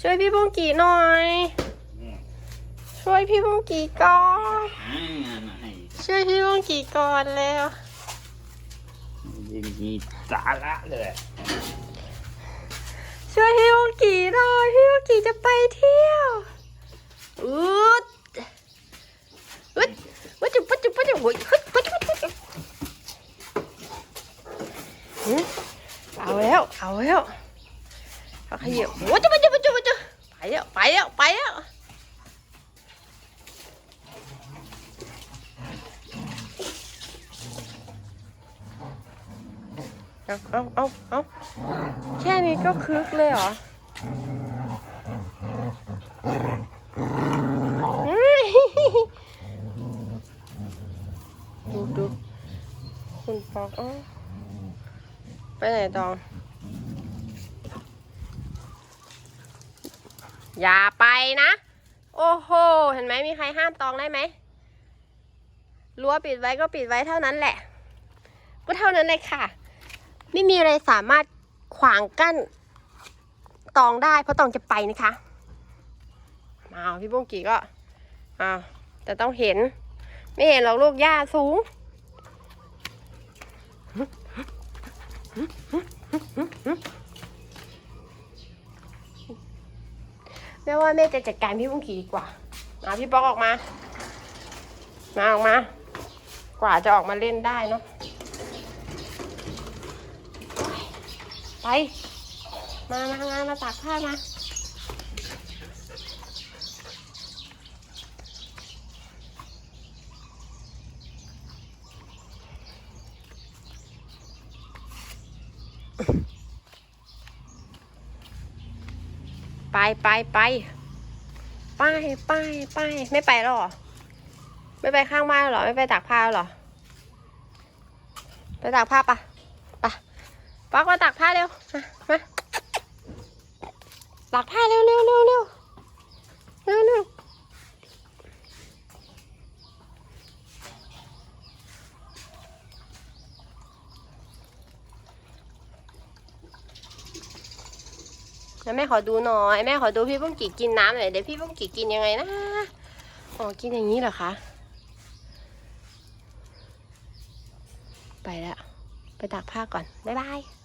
ช่วยพี่บุ้งกี่หน่อย ช่วยพี่บุ้งกี่ก่อนอ่ามาให้ช่วยพี่บุ้งกี่ก่อนแล้วยิงมีสาระเลย ช่วยพี่บุ้งกี่หน่อยพี่บุ้งกี่จะไปเที่ยวอืดอึดอึดจุ๊บจุ๊บจุ๊บจุ๊บอุ๊ยฮึดฮึดฮึดฮึดหืมเอาแล้วเอาแล้วเขาขยับโอ้ยจุ๊บจุ๊บจุ๊บจุ๊บ ไปแล้วไปแล้วไปแล้วเอาเอาเอาเอาแค่นี้ก็คึกเลยเหรอดูดูคุณปอกอไปไหนตอง อย่าไปนะ โอ้โห เห็นไหมมีใครห้ามตองได้ไหมรั้วปิดไว้ก็ปิดไว้เท่านั้นแหละ ก็เท่านั้นเลยค่ะ ไม่มีอะไรสามารถขวางกั้นตองได้ เพราะตองจะไปนะคะมาพี่บุ้งกี่ก็อ่าแต่ต้องเห็น ไม่เห็นหรอกลูกหญ้าสูง ม่ว่าแม่จะจัดการพี่บุ้งขี่ดีกว่ามาพี่ป๊อกออกมา มาออกมา กว่าจะออกมาเล่นได้เนาะ ไป มามามามาตากผ้ามา ไปไปไปไปไปไปไม่ไปแล้วหรอ ไม่ไปข้างบ้านแล้วหรอ ไม่ไปตากผ้าแล้วหรอ ไปตากผ้าปะปะปักมาตักผ้าเร็ว มามาตักผ้าเร็วเร็วเร็วเร็วเร็วเร็ว แล้วแม่ขอดูหน่อย แม่ขอดูพี่ปุ้งกี่กินน้ำหน่อยเดี๋ยวพี่ปุ้งกี่กินยังไงนะอ๋อกินอย่างนี้เหรอคะไปแล้วไปตากผ้าก่อนบ๊ายบาย